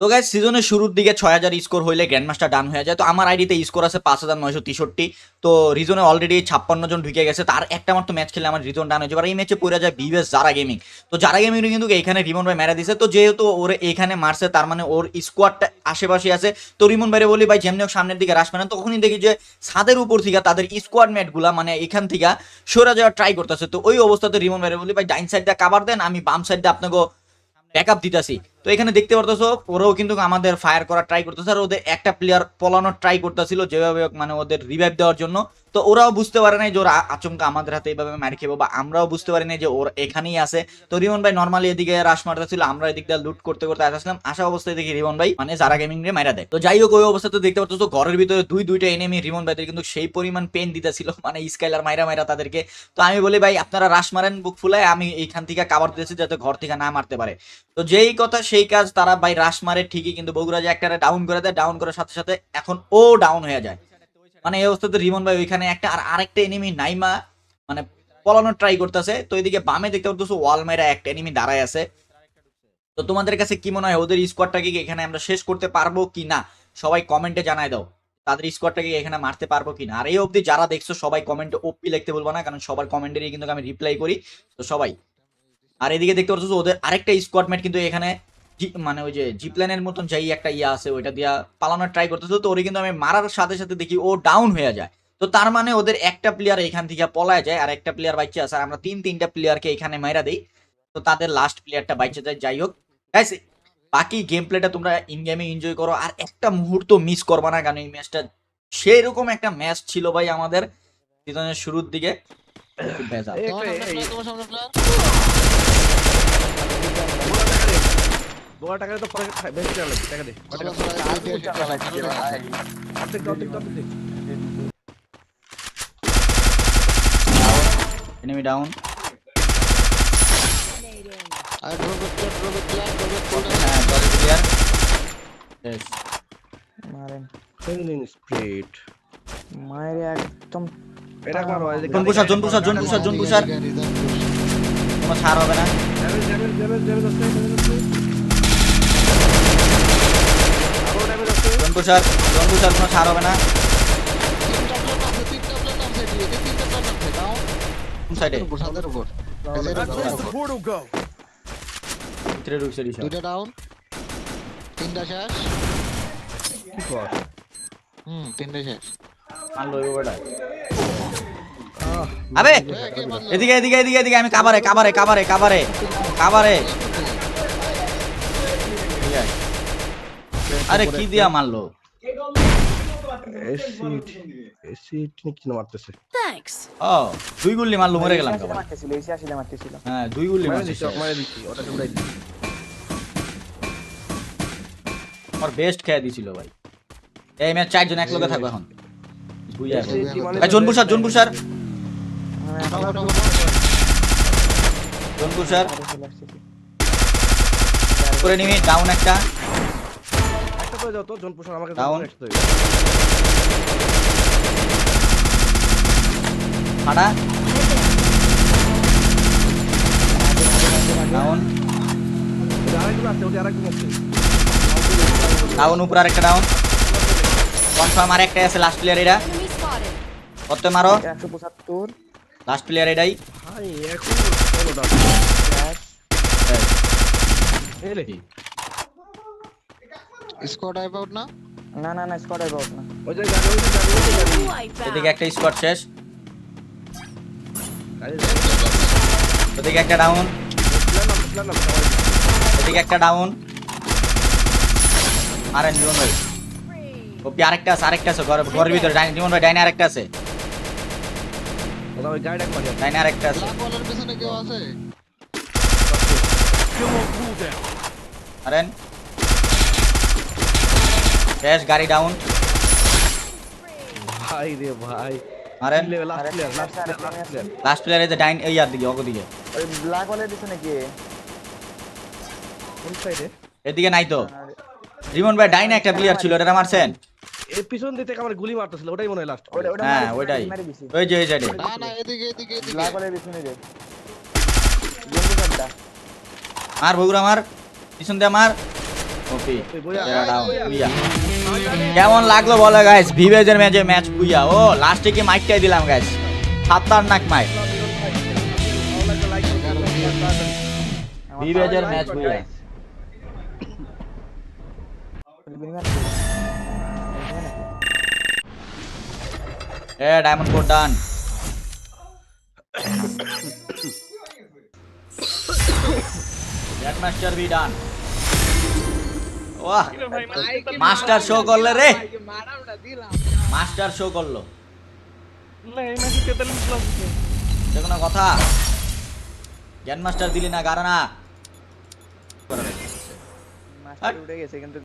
তো গাইজ সিজনের শুরুর দিকে ছয় হাজার স্কোর হইলে গ্র্যান্ডমাস্টার ডান হয়ে যায়। তো আমার আইডিতে স্কোর আছে পাঁচ হাজার নয়শো তেষট্টি। তো রিজনে অলরেডি ছাপ্পান্ন জন ঢুকে গেছে। তার একটা মাত্র ম্যাচ খেলে আমার রিজন ডান হয়ে যাবে। আর এই ম্যাচে পড়ে যায় বিবেস জারা গেমিং তো জারা গেমিং কিন্তু এখানে রিমন ভাই মেরা দিছে। তো যেহেতু ওর এখানে মারছে, তার মানে ওর স্কোয়াডটা আশেপাশে আছে। তো রিমন ভাইরে বলি, ভাই, যেমনি হোক সামনের দিকে রাস না তখনই দেখি যে ছাদের উপর থেকে তাদের স্কোয়াড ম্যাটগুলা মানে এখান থেকে সরে যাওয়ার ট্রাই করতেছে। তো ওই অবস্থাতে রিমন ভাইরে বলি, ভাই ডাইন সাইডটা কাবার দেন, আমি বাম সাইডটা আপনাকে ব্যাকআপ দিতেছি। তো এখানে দেখতে পারতেছো, ওরাও কিন্তু আমাদের ফায়ার করার ট্রাই করতেছে, আর ওদের একটা প্লেয়ার পলানোর ট্রাই করতেছিল, যেভাবে মানে ওদের রিভাইভ দেওয়ার জন্য। তো ওরাও বুঝতে পারে নাই যে ওরা আচমকা আমাদের হাতে এইভাবে মার খেবো বা আমরাও বুঝতে পারি নাই যে ওর এখানেই আছে। তো রিমন ভাই নর্মালি এদিকে রাশ মারতেছিল, আমরা এদিক দিয়ে লুট করতে করতে আসলাম। আসা অবস্থায় দেখি রিমন ভাই মানে যারা গেমিং রে মারা দেয়। তো যাই হোক, ওই অবস্থাতে দেখতে পারতো ঘরের ভিতরে দুই, দুইটা এনিমি রিমন ভাইদের কিন্তু সেই পরিমাণ পেন দিতেছিল মানে স্কাইলার মাইরা মাইরা তাদেরকে। তো আমি বলি, ভাই, আপনারা রাশ মারেন, বুক ফুলায়, আমি এইখান থেকে কাবার দিতেছি যাতে ঘর থেকে না মারতে পারে। তো যেই কথা সেই কাজ তারা ভাই রাশ মারে ঠিকই, কিন্তু বগুড়া যে একটা ডাউন করে দেয় ডাউন করার সাথে সাথে এখন ও ডাউন হয়ে যায়। মানে এই অবস্থাতে রিমন ভাই ওইখানে একটা আর আরেকটা এনিমি নাইমা মানে পলানোর ট্রাই করতেছে। তো এদিকে বামে দেখতে পাচ্ছ ওয়াল মেরা একটা এনিমি দাঁড়ায় আছে। তো তোমাদের কাছে কি মনে হয় ওদের স্কোয়াডটাকে এখানে আমরা শেষ করতে পারব কি না? সবাই কমেন্টে জানায় দাও। তাদের স্কোয়াডটাকে এখানে মারতে পারব কি না? আর এই অবধি যারা দেখছ সবাই কমেন্টে ওপি লিখতে বলব না, কারণ সবার কমেন্টেরই কিন্তু আমি রিপ্লাই করি। তো সবাই। আর এদিকে দেখতে পাচ্ছ ওদের আরেকটা স্কোয়াড মেট কিন্তু এখানে মানে ওই যে জিপ্ল্যানের মতন যাই একটা ইয়ে আছে ওইটা দিয়া পালানোর ট্রাই করতেছে। তো ওরে কিন্তু আমি মারার সাথে সাথে দেখি ও ডাউন হয়ে যায়। তো তার মানে ওদের একটা প্লেয়ার এখান থেকে পলায় যায় আর একটা প্লেয়ার বাইচে আছে। আর আমরা তিন তিনটা প্লেয়ারকে এখানে মাইরা দিই। তো তাদের লাস্ট প্লেয়ারটা বাইচে যায় যাই হোক। গাইস বাকি গেম প্লেটা তোমরা ইন গেমে এনজয় করো। আর একটা মুহূর্ত মিস করবা না কারণ এই ম্যাচটা সেই রকম একটা ম্যাচ ছিল ভাই আমাদের সিজনের শুরুর দিকে। খুব তোমার তোমার। বোয়া টাকা তো পরে বেশি টাকা লাগবে, টাকা দে। দিয়ে। অর্ধেক অর্ধেক অর্ধেক দে। enemy down R drop it, drop it, player, drop it, player। হ্যাঁ দশ প্লেয়ার Yes. মারেন Killing spree। মায়ের একদম এটা মারো, এই যে জন পুষার, জন পুষার, জন পুষার, জন পুষার। এদিকে, এদিকে, এদিকে, কোনো ছাড় হবে না নামছে, down। কোন সাইডে। ভিতরে ঢুকছে তিনটা শেষ। কি কর? হুম, তিনটা শেষ। বেটা আবে এ, কে মারলো? এদিকে এদিকে এদিকে এদিকে আমি কাবারে কাবারে কাবারে কাবারে কাবারে ঠিক আছে। আরে কি দিয়া মারলো? না মারতেছে? ও দুই গুল্লি মারলো মরে গেলাম এসে মারতেছিল এসে আসলে মারতেছিল। হ্যাঁ দুই গুল্লি মারে মারছে দিচ্ছি, মারে উড়াই দিচ্ছি। আমার বেস্ট খেয়ে দিছিল ভাই। এই ম্যাচ চারজন এক লগে থাকব এখন বুঝে আমি Down, down, down, down। জনপুষার করে নিবি ডাউন একটা। একটা করে দাও তো, জন পোষণ আমাকে. একটা করে দাও। ফাটা ডাউন আরেকজন আছে, ওটা আরেকজন আছে। ডাউন উপর আরেকটা ডাউন কনফার্ম আর একটা আছে লাস্ট প্লেয়ার এটা কত মারো? লাস্ট প্লেয়ার এটাই ভাই, এখন চলো দাও। Squad wipe out না? না না না স্কোয়াড আইব না। ওই যে গাড়ি, ওই যে গাড়ি, ওই যে গাড়ি। এদিকে একটা স্কোয়াড শেষ। ওদিকে একটা ডাউন। এদিকে একটা ডাউন আরে জীবন ভাই ওপি আরেকটা আছে আরেকটা আছে ঘর ঘরের ভিতরে। ডাইনি জীবন ভাই ডাইনে আরেকটা আছে। ডাইনে আরেকটা আছে? আরেন। শেষ গাড়ি ডাউন ভাই রে ভাই। আরে player, last আরে player, last player। Last player এই যে ডাইন এই আর দিকে অগদিকে ওই ব্ল্যাক ওয়ালের পিছনে কে কোন এ? এদিকে নাই তো। রিমন ভাই ডাইনে একটা প্লেয়ার ছিল এটা মারছেন। এর পিছন দিতে আমার গুলি মারতেছিল ওটাই মনে হয় লাস্ট হ্যাঁ ওইটাই দিছি। ওই যে ওই সাইডে না, না, এদিকে, এদিকে, এদিকে। ব্ল্যাক ওয়ালের পিছনে রে মার বগুড়া মার। পিছন দিয়ে মার। ওপি ডাউন কেমন লাগল বলো গাইস ভিভেজের ম্যাচে ম্যাচ বুইয়া। ও লাস্টে কি মাইকটাই দিলাম গাইস খাতারনাক mic বিবেজের match booyah. A diamond code done master B done Waugh master show করলে রে। মাস্টার শো করল। সে কোনো কথা। জ্ঞান মাস্টার দিলি না গারানা না। উঠে গেছে কিন্তু